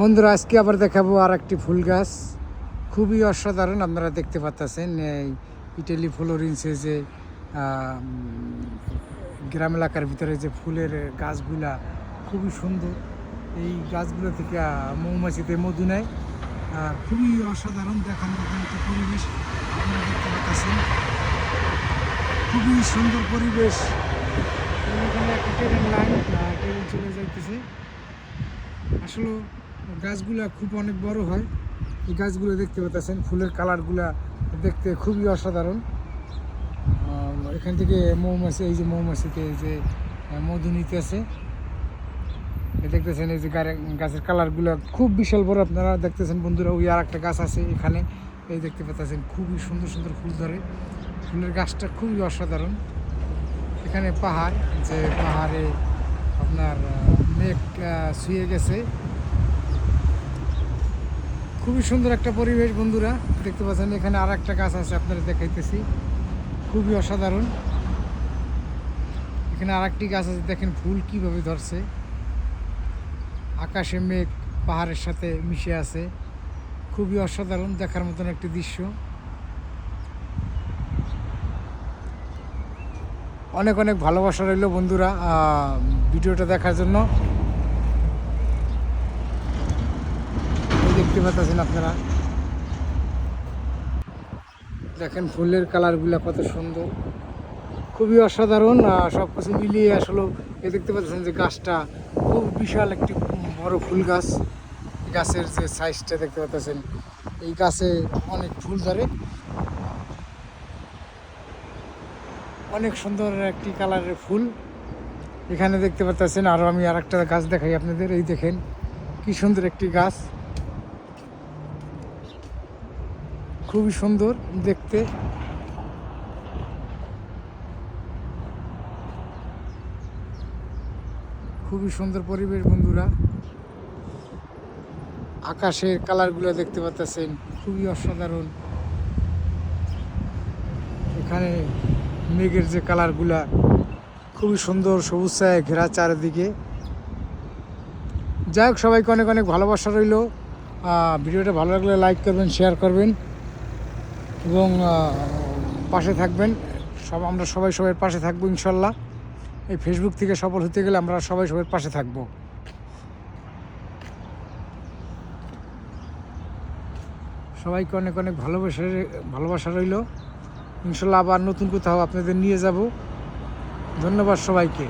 বন্ধুরা, আজকে আবার দেখাবো আর একটি ফুল গাছ। খুবই অসাধারণ, আপনারা দেখতে পাচ্ছেন এই ইটালি ফ্লোরিন্সে যে গ্রাম এলাকার ভিতরে যে ফুলের গাছগুলা, খুবই সুন্দর। এই গাছগুলো থেকে মৌমাছিতে মধু নেয়। আর খুবই অসাধারণ দেখার মতন একটা পরিবেশ, আপনারা দেখতে পাচ্ছেন খুবই সুন্দর পরিবেশ। এখানে একটা ট্রেন লাইন ট্রেন চলে যাইতেছে। আসলে গাছগুলা খুব অনেক বড় হয়। এই গাছগুলো দেখতে পাচ্ছেন, ফুলের কালারগুলা দেখতে খুবই অসাধারণ। এখান থেকে মৌমাছি, এই যে মৌমাছিতে এই যে মধু নিতেছে। দেখতেছেন, এই যে গাছের কালারগুলো খুব বিশাল বড় আপনারা দেখতেছেন বন্ধুরা। ওই আর একটা গাছ আছে এখানে। এই দেখতে পাচ্ছেন, খুবই সুন্দর সুন্দর ফুল ধরে। ফুলের গাছটা খুবই অসাধারণ। এখানে পাহাড়, যে পাহাড়ে আপনার মেঘ শুয়ে গেছে। খুবই সুন্দর একটা পরিবেশ বন্ধুরা, দেখতে পাচ্ছেন এখানে আর একটা গাছ আছে আপনারা দেখাইতেছি, খুবই অসাধারণ। এখানে আর একটি গাছ আছে, দেখেন ফুল কীভাবে ধরছে। আকাশে মেঘ, পাহাড়ের সাথে মিশে আছে, খুবই অসাধারণ দেখার মতন একটি দৃশ্য। অনেক অনেক ভালোবাসা রইল বন্ধুরা ভিডিওটা দেখার জন্য। দেখতে পাচ্ছেন আপনারা। দেখেন ফুলের কালারগুলো কত সুন্দর। খুবই অসাধারণ সব কিছু মিলিয়ে আসলে এ দেখতে পাচ্ছেন যে গাছটা খুব বিশাল একটি বড় ফুল গাছ। গাছের যে সাইজটা দেখতে পাচ্ছেন, এই গাছে অনেক ফুল ধরে। অনেক সুন্দর একটি কালারের ফুল। এখানে দেখতে পাচ্ছেন আরও আমি আর একটা গাছ দেখাই আপনাদের, এই দেখেন, কি সুন্দর একটি গাছ। খুবই সুন্দর দেখতে। খুবই সুন্দর পরিবেশ বন্ধুরা। আকাশের কালারগুলো দেখতে পাচ্ছেন, খুবই অসাধারণ। এখানে মেঘের যে কালারগুলা খুবই সুন্দর সবুজ ছায় ঘেরা চারিদিকে। যাই হোক, সবাইকে অনেক অনেক ভালোবাসা রইল। ভিডিওটা ভালো লাগলে লাইক করবেন শেয়ার করবেন। এবং পাশে থাকবেন। সব, আমরা সবাই সবার পাশে থাকব, ইনশাল্লাহ। এই ফেসবুক থেকে সফল হতে গেলে আমরা সবাই সবার পাশে থাকব। সবাইকে অনেক অনেক ভালোবাসা ভালোবাসা রইল। ইনশাল্লাহ আবার নতুন কোথাও আপনাদের নিয়ে যাব। ধন্যবাদ সবাইকে।